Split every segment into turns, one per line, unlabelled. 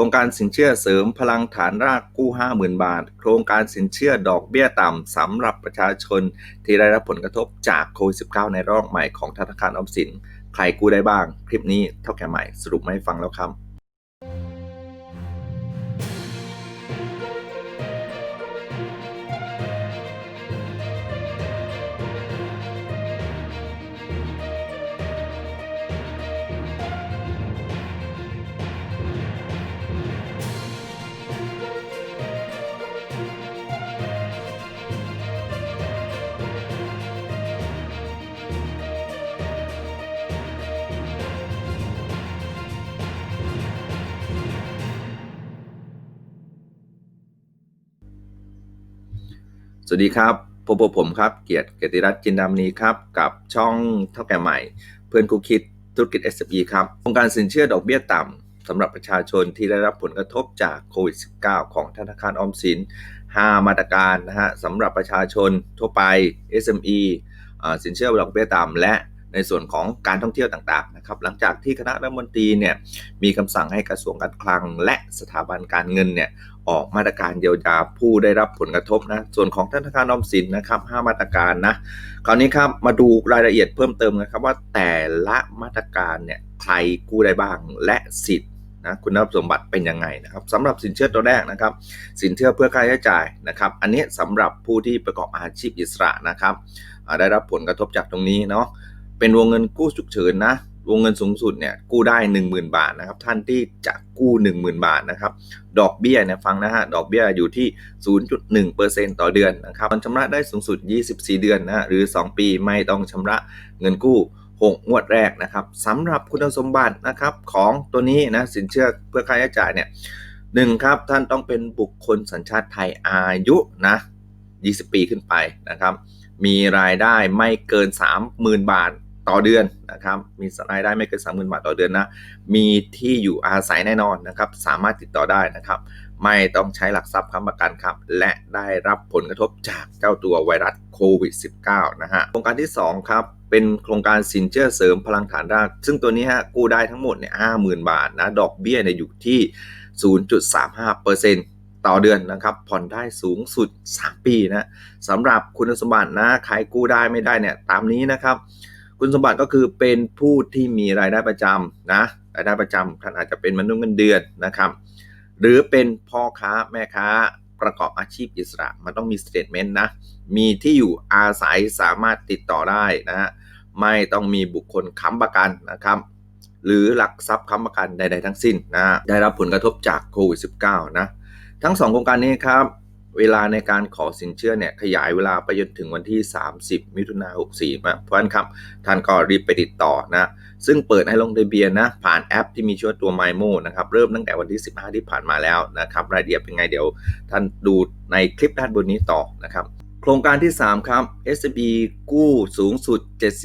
ครงการสินเชื่อเสริมพลังฐานรากกู้ 50,000 บาท โครงการสินเชื่อดอกเบี้ยต่ำสำหรับประชาชน ที่ได้รับผลกระทบจากโควิด -19 ในรอบใหม่ของธนาคารออมสิน ใครกู้ได้บ้าง คลิปนี้เท่าแก่ใหม่สรุปมาให้ฟังแล้วครับ สวัสดีครับพบกับผมครับ เกียรติเกียรติรัตน์จินดามณีครับ กับช่องเท่าแก่ใหม่ เพื่อนคู่คิดธุรกิจ SME ครับโครงการสินเชื่อดอกเบี้ยต่ำสำหรับประชาชนที่ได้รับผลกระทบจากโควิด -19 ของธนาคารออมสิน 5 มาตรการนะฮะสำหรับประชาชนทั่วไป SME สินเชื่อดอกเบี้ยต่ำและ ในส่วนของการท่องเที่ยวต่างๆนะครับหลังจากที่คณะรัฐมนตรีเนี่ยมีคำสั่งให้กระทรวงการคลัง และสถาบันการเงินเนี่ยออกมาตรการเยียวยาผู้ได้รับผลกระทบนะส่วนของธนาคารออมสินนะครับ5มาตรการนะคราวนี้ครับมาดูรายละเอียดเพิ่มเติมนะครับว่าแต่ละมาตรการเนี่ยใครกู้ได้บ้างและสิทธินะคุณสมบัติเป็นยังไงนะครับสำหรับสินเชื่อตัวแรกนะครับ สินเชื่อเพื่อค่าใช้จ่ายนะครับ อันนี้สำหรับผู้ที่ประกอบอาชีพอิสระนะครับได้รับผลกระทบจากตรงนี้เนาะ เป็นวงเงินกู้ฉุกเฉินนะ วงเงินสูงสุดเนี่ยกู้ได้ 10,000 บาทนะครับ ท่านที่จะกู้ 10,000 บาทนะครับ ดอกเบี้ยเนี่ยฟังนะฮะ ดอกเบี้ยอยู่ที่ 0.1%ต่อเดือนนะครับมันชำระได้สูงสุด 24 เดือนนะหรือ 2 ปีไม่ต้องชำระเงินกู้6งวดแรกนะครับสำหรับคุณสมบัตินะครับของตัวนี้นะสินเชื่อเพื่อค่าใช้จ่ายเนี่ยหนึ่งครับท่านต้องเป็นบุคคลสัญชาติไทยอายุนะ 20 ปีขึ้นไปนะครับ มีรายได้ไม่เกิน 30,000 บาท ต่อเดือนนะครับ มีรายได้ไม่เกิน30,000บาทต่อเดือนนะ มีที่อยู่อาศัยแน่นอนนะครับ สามารถติดต่อได้นะครับ ไม่ต้องใช้หลักทรัพย์ค้ำประกันครับ และได้รับผลกระทบจากเจ้าตัวไวรัสโควิด -19 นะฮะ โครงการที่ 2 ครับ เป็นโครงการสินเชื่อเสริมพลังฐานราก ซึ่งตัวนี้ฮะกู้ได้ทั้งหมดเนี่ย50,000บาทนะ ดอกเบี้ยเนี่ยอยู่ที่ 0.35%ต่อเดือนนะครับผ่อนได้สูงสุด 3 ปีนะสำหรับคุณสมบัตินะใครกู้ได้ไม่ได้เนี่ยตามนี้นะครับ คุณสมบัติก็คือเป็นผู้ที่มีรายได้ประจำนะรายได้ประจำท่านอาจจะเป็นมนุษย์เงินเดือนนะครับ หรือเป็นพ่อค้าแม่ค้าประกอบอาชีพอิสระ มันต้องมีสเตทเมนต์นะ มีที่อยู่อาศัยสามารถติดต่อได้นะฮะไม่ต้องมีบุคคลค้ำประกันนะครับหรือหลักทรัพย์ค้ำประกันใด ๆ ทั้งสิ้นนะได้รับผลกระทบจากโควิด -19 นะทั้ง 2 โครงการนี้ครับ เวลาในการขอสินเชื่อเนี่ยขยายเวลาไปจนถึงวันที่ 30 มิถุนายน64นะเพราะฉะนั้นครับท่านก็รีบไปติดต่อนะซึ่งเปิดให้ลงทะเบียนนะผ่านแอปที่มีชื่อตัว MyMo นะครับเริ่มตั้งแต่วันที่ 15 ที่ผ่านมาแล้วนะครับรายละเอียดเป็นไงเดี๋ยวท่านดูในคลิปด้านบนนี้ต่อนะครับโครงการที่ 3 ครับ SB กู้สูงสุด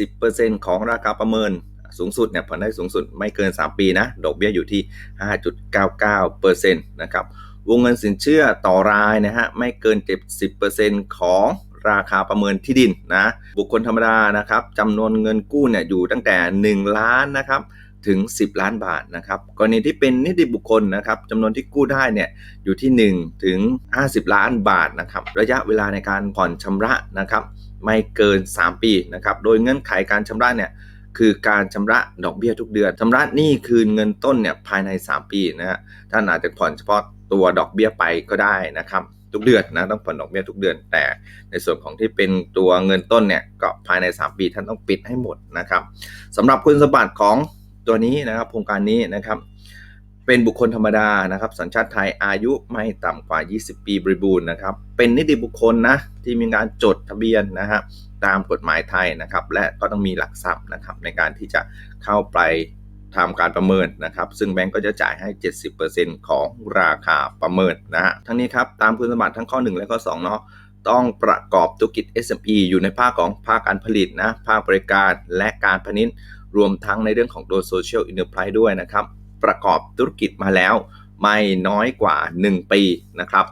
70%ของราคาประเมินสูงสุดเนี่ยผ่อนได้สูงสุดไม่เกิน 3 ปีนะ ดอกเบี้ยอยู่ที่ 5.99%นะครับ วงเงินสินเชื่อต่อรายนะฮะไม่เกิน 70%ของราคาประเมินที่ดินนะบุคคลธรรมดานะครับจำนวนเงินกู้เนี่ยอยู่ตั้งแต่ 1 ล้านนะครับถึง 10 ล้านบาทนะครับกรณีที่เป็นนิติบุคคลนะครับจำนวนที่กู้ได้เนี่ยอยู่ที่ 1 ถึง 50 ล้านบาทนะครับระยะเวลาในการผ่อนชำระนะครับไม่เกิน 3 ปีนะครับโดยเงื่อนไขการชำระเนี่ยคือการชำระดอกเบี้ยทุกเดือนชำระหนี้คืนเงินต้นเนี่ยภายใน 3 ปีนะฮะท่านอาจจะผ่อนเฉพาะ ตัวดอกเบี้ยไปก็ได้นะครับทุกเดือนนะต้องผ่อนดอกเบี้ยทุกเดือน แต่ในส่วนของที่เป็นตัวเงินต้นเนี่ยก็ภายใน 3 ปีท่านต้องปิดให้หมดนะครับสำหรับคุณสมบัติของตัวนี้นะครับโครงการนี้นะครับ เป็นบุคคลธรรมดานะครับ สัญชาติไทยอายุไม่ต่ำกว่า 20 ปีบริบูรณ์นะครับ เป็นนิติบุคคลนะที่มีการจดทะเบียนนะฮะตามกฎหมายไทยนะครับ และก็ต้องมีหลักทรัพย์นะครับในการที่จะเข้าไป ทำการประเมินนะครับ ซึ่งแบงก์ก็จะจ่ายให้ 70%ของราคาประเมินนะฮะทั้งนี้ครับตามคุณสมบัติทั้งข้อ 1 และข้อ2เนาะต้องประกอบธุรกิจ SME อยู่ในภาคของภาคการผลิตนะภาคบริการและการพาณิชย์รวมทั้งในเรื่องของตัว Social Enterprise ด้วยนะครับ ประกอบธุรกิจมาแล้วไม่น้อยกว่า 1 ปีนะครับ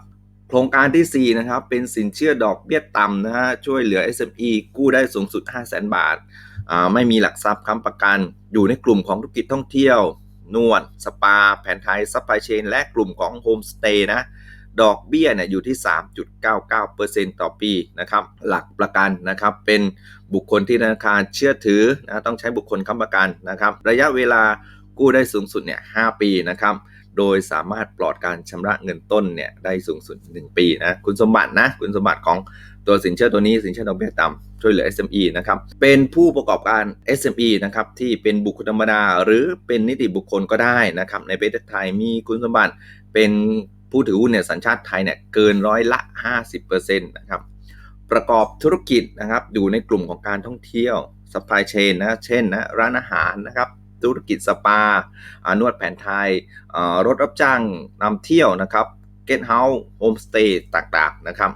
โครงการที่ 4 นะครับ เป็นสินเชื่อดอกเบี้ยต่ำนะฮะช่วยเหลือ SME กู้ได้สูงสุด 5 0 0 0 0 0 บาท ไม่มีหลักทรัพย์ค้ำประกัน อยู่ในกลุ่มของธุรกิจท่องเที่ยวนวด สปา แผนไทยซัพพลายเชน และกลุ่มของโฮมสเตย์นะ ดอกเบี้ยเนี่ยอยู่ที่ 3.99%ต่อปีนะครับ หลักประกันนะครับ เป็นบุคคลที่ธนาคารเชื่อถือนะ ต้องใช้บุคคลค้ำประกันนะครับ ระยะเวลากู้ได้สูงสุดเนี่ย 5 ปีนะครับ โดยสามารถปลอดการชำระเงินต้นเนี่ยได้สูงสุด 1 ปีนะคุณสมบัตินะคุณสมบัติของตัวสินเชื่อตัวนี้สินเชื่อดอกเบี้ยต่ำช่วยเหลือ SME นะครับเป็นผู้ประกอบการ SME นะครับที่เป็นบุคคลธรรมดา หรือเป็นนิติบุคคลก็ได้นะครับในประเทศไทยมีคุณสมบัติเป็นผู้ถือหุ้นเนี่ยสัญชาติไทยเนี่ยเกินร้อยละ 50%นะครับประกอบธุรกิจนะครับอยู่ในกลุ่มของการท่องเที่ยว supply chain นะเช่นนะร้านอาหารนะครับ ธุรกิจสปาอานวดแผนไทย รถรับจ้างนำเที่ยวนะครับ Get House Homestay ต่างๆนะครับ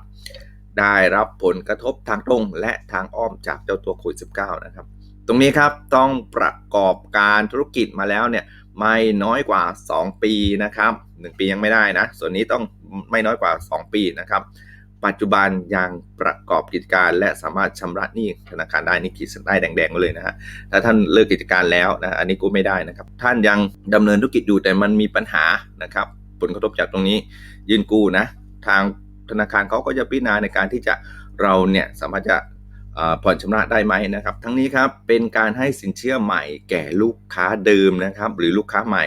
ได้รับผลกระทบทางตรงและทางอ้อมจากเจ้าตัวโควิด -19 นะครับ ตรงนี้ครับต้องประกอบการธุรกิจมาแล้วเนี่ยไม่น้อยกว่า 2 ปีนะครับ 1 ปียังไม่ได้นะ ส่วนนี้ต้องไม่น้อยกว่า 2 ปีนะครับ ปัจจุบันยังประกอบกิจการและสามารถชำระหนี้ธนาคารได้นี่ขีดเส้นใต้แดงๆเลยนะฮะถ้าท่านเลิกกิจการแล้วนะอันนี้กู้ไม่ได้นะครับท่านยังดำเนินธุรกิจอยู่แต่มันมีปัญหานะครับผลกระทบจากตรงนี้ยื่นกู้นะทางธนาคารเขาก็จะพิจารณาในการที่จะเราเนี่ยสามารถจะผ่อนชำระได้ไหมนะครับ ทั้งนี้ครับเป็นการให้สินเชื่อใหม่แก่ลูกค้าเดิมนะครับหรือลูกค้าใหม่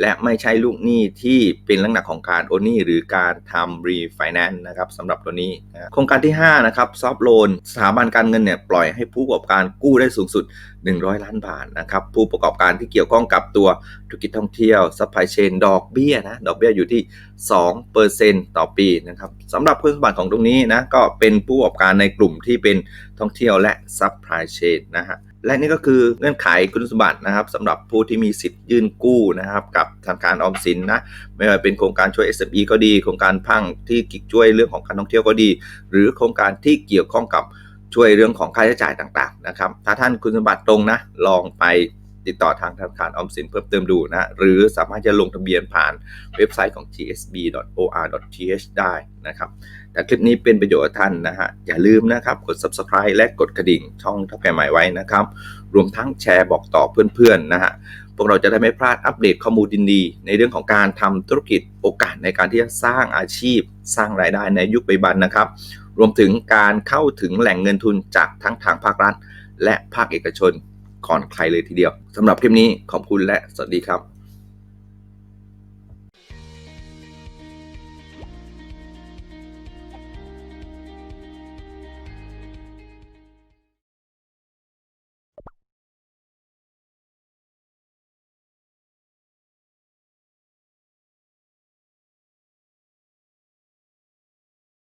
และไม่ใช่ลูกหนี้ที่เป็นลักษณะของการโอนหนี้หรือการทำรีไฟแนนซ์นะครับสำหรับตัวนี้นะโครงการที่ 5 นะครับซอฟโลนสถาบันการเงินเนี่ยปล่อยให้ผู้ประกอบการกู้ได้สูงสุด 100 ล้านบาทนะครับผู้ประกอบการที่เกี่ยวข้องกับตัวธุรกิจท่องเที่ยวซัพพลายเชนดอกเบี้ยนะดอกเบี้ยอยู่ที่ 2%ต่อปีนะครับสำหรับคุณสมบัติของตรงนี้นะก็เป็นผู้ประกอบการในกลุ่มที่เป็นท่องเที่ยวและซัพพลายเชนนะฮะ และนี่ก็คือเงื่อนไขคุณสมบัตินะครับสำหรับผู้ที่มีสิทธิ์ยื่นกู้นะครับกับธนาคารออมสินนะไม่ว่าเป็นโครงการช่วย SME ก็ดี โครงการพังที่กิจช่วยเรื่องของการท่องเที่ยวก็ดี หรือโครงการที่เกี่ยวข้องกับช่วยเรื่องของค่าใช้จ่ายต่างๆนะครับถ้าท่านคุณสมบัติตรงนะลองไปติดต่อทางธนาคารออมสินเพิ่มเติมดูนะ หรือสามารถจะลงทะเบียนผ่านเว็บไซต์ของ tsb.or.th ได้นะครับ แต่คลิปนี้เป็นประโยชน์กับท่านนะฮะ อย่าลืมนะครับกด subscribe และกดกระดิ่งช่องทับแก่ใหม่ไว้นะครับ รวมทั้งแชร์บอกต่อเพื่อนๆนะฮะพวกเราจะได้ไม่พลาดอัปเดตข้อมูลดีๆในเรื่องของการทำธุรกิจโอกาสในการที่จะสร้างอาชีพ สร้างรายได้ในยุคปัจจุบันนะครับ รวมถึงการเข้าถึงแหล่งเงินทุนจากทั้งทางภาครัฐ และภาคเอกชนก่อนใครเลยทีเดียวสำหรับคลิปนี้ขอบคุณและสวัสดีครับ